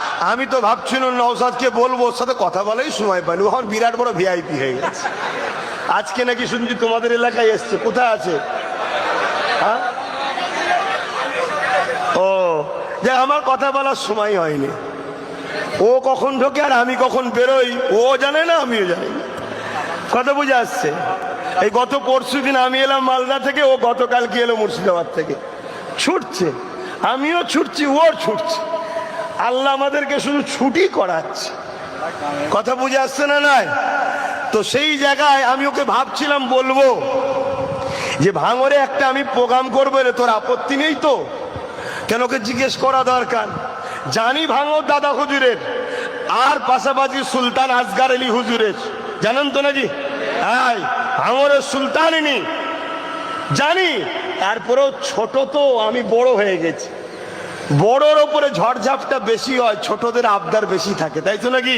আমি তো ভাবছিলাম নৌসাদকে বলব, ওর সাথে কথা বলাই সময় পাইনি। ও এখন বিরাট বড় ভিআইপি হয়ে গেছে। আজকে নাকি শুনছি তোমাদের এলাকায় এসছে। কোথায় আছে? হ্যাঁ? ও যে আমার কথা বলার সময় হয়নি। ও কখন ঢোকে আর আমি কখন বেরোই, ও জানে না, আমিও জানি কথা বুঝে আসছে? এই গত পরশু দিন আমি এলাম মালদা থেকে, ও গতকালকে এলো মুর্শিদাবাদ থেকে। ছুটছে। আমিও ছুটছি ওর ছুটছে। আল্লাহ আমাদেরকে শুধু ছুটি করাচ্ছে। কথা বুঝে আসছে না নয়? তো সেই জায়গায় আমি ওকে ভাবছিলাম, বলব যে ভাঙরে একটা আমি প্রোগ্রাম করব রে তোর আপত্তি নেই তো? কেন ওকে জিজ্ঞেস করা দরকার? জানি ভাঙর দাদা হুজুরের, আর পাশাপাশি সুলতান আসগার আলী হুজুরের। জানেন তো নাকি? হ্যাঁ ভাঙরের সুলতান জানি, তারপরেও ছোট তো, আমি বড় হয়ে গেছি। বড়র ওপরে ঝড়ঝাপটা বেশি হয় ছোটদের আবদার বেশি থাকে তাই তো নাকি?